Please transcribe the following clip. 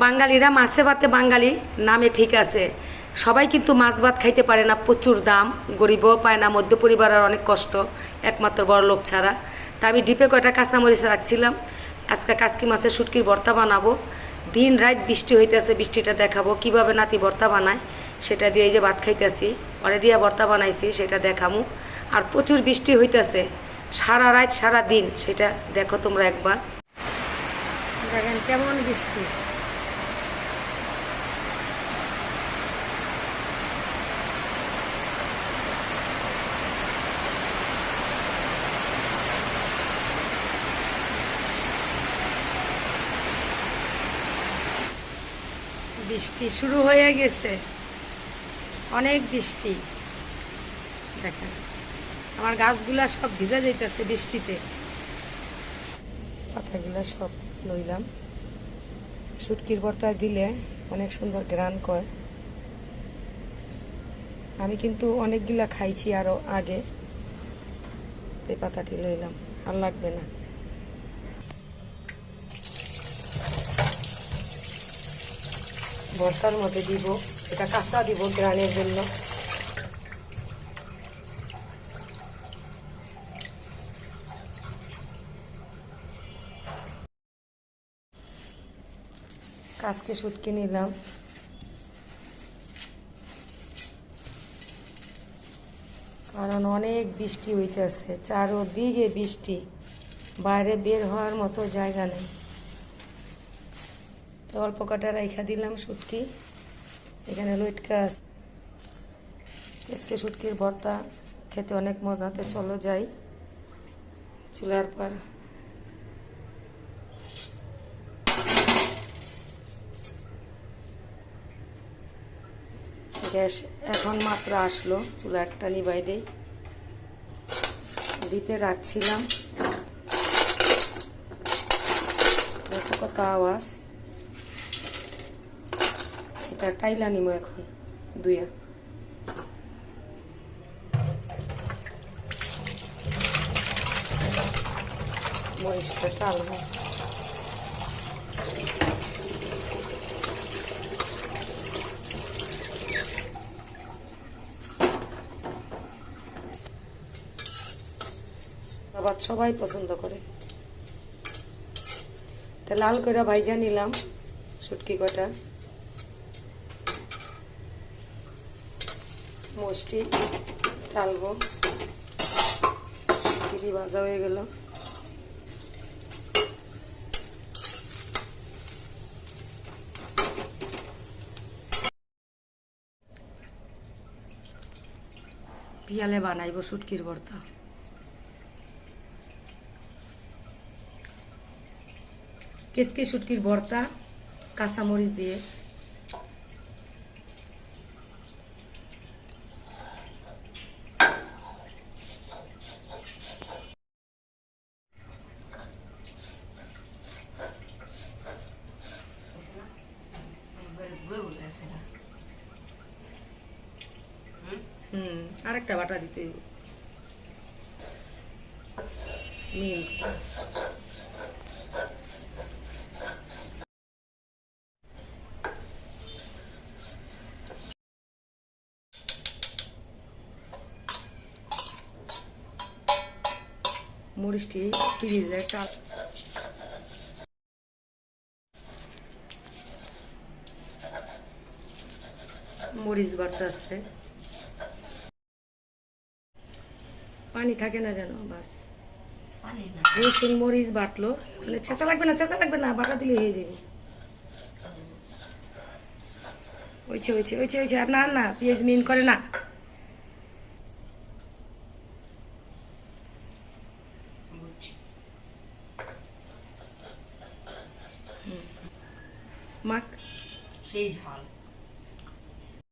বাঙালিরা মাছে ভাতে বাঙালি, নামে ঠিক আছে। সবাই কিন্তু মাছ ভাত খাইতে পারে না, প্রচুর দাম, গরিবও পায় না মধ্য পরিবারের অনেক কষ্ট, একমাত্র বড় লোক ছাড়া। তা আমি ডিপে কয়টা কাঁচামরিচ রাখছিলাম, আজকে কাসকি মাছের শুটকির ভর্তা বানাবো। দিন রাত বৃষ্টি হইতেছে, বৃষ্টিটা দেখাবো, কীভাবে নাতি ভর্তা বানায়, সেটা দিয়ে এই যে ভাত খাইতেছি পরে দিয়ে ভর্তা বানাইছি, সেটা দেখামু। আর প্রচুর বৃষ্টি হইতেছে, সারা রাত, সারা দিন, সেটা দেখো তোমরা একবার। দেখেন কেমন বৃষ্টি। বৃষ্টি শুরু হয়ে গেছে। অনেক বৃষ্টি। দেখেন, আমার গাছগুলা সব ভিজা যাইতেছে বৃষ্টিতে। পাতাগুলা সব লইলাম। শুটকির ভর্তায় দিলে অনেক সুন্দর গ্রান কয়। আমি কিন্তু অনেকগুলা খাইছি আরও আগে। এই পাতাটি লইলাম, আর লাগবে না। ভর্তার মধ্যে দিব, এটা কাঁচা দিব গ্রানের জন্য। কাজকে শুটকে নিলাম। কারণ অনেক বৃষ্টি হইতেছে, চারোদিকে বৃষ্টি, বাইরে বের হওয়ার মতো জায়গা নেই। তো অল্প কটা রাইখা দিলাম শুটকি এখানে লইটকা আছে। আজকে শুটকির ভর্তা খেতে অনেক মজাতে চলো যাই। চুলার পর। গ্যাস এখন মাত্র আসলো চুলা একটা নিবাই দেই। ডিপে রাখছিলাম। কত আওয়াজ। এটা টাইলা নিমো এখন দুইয়া টালবো আবার সবাই পছন্দ করে। তা লাল করে ভাইজা নিলাম, শুটকি কটা। মোষ্টি, টালবো। শুটকিটি ভাজা হয়ে গেল। পিয়ালে বানাইব শুটকির ভর্তা। কেসকে শুটকির ভর্তা, কাঁচামরিচ দিয়ে। হুম আরেকটা বাটা দিতে। মিল্ক মরিচটি ফ্রিজে একটা মরিচ বাড়তে আছে পানি থাকে না যেন বাস। রসুন মরিচ বাটলো। মানে ছেঁচা লাগবে না ছেঁচা লাগবে না বাটা দিলে হয়ে যাবে। ওইছে ওইছে ওইছে ওইছে আর না না পেঁয়াজ মিন করে না। মাখ। সেই ঝাল।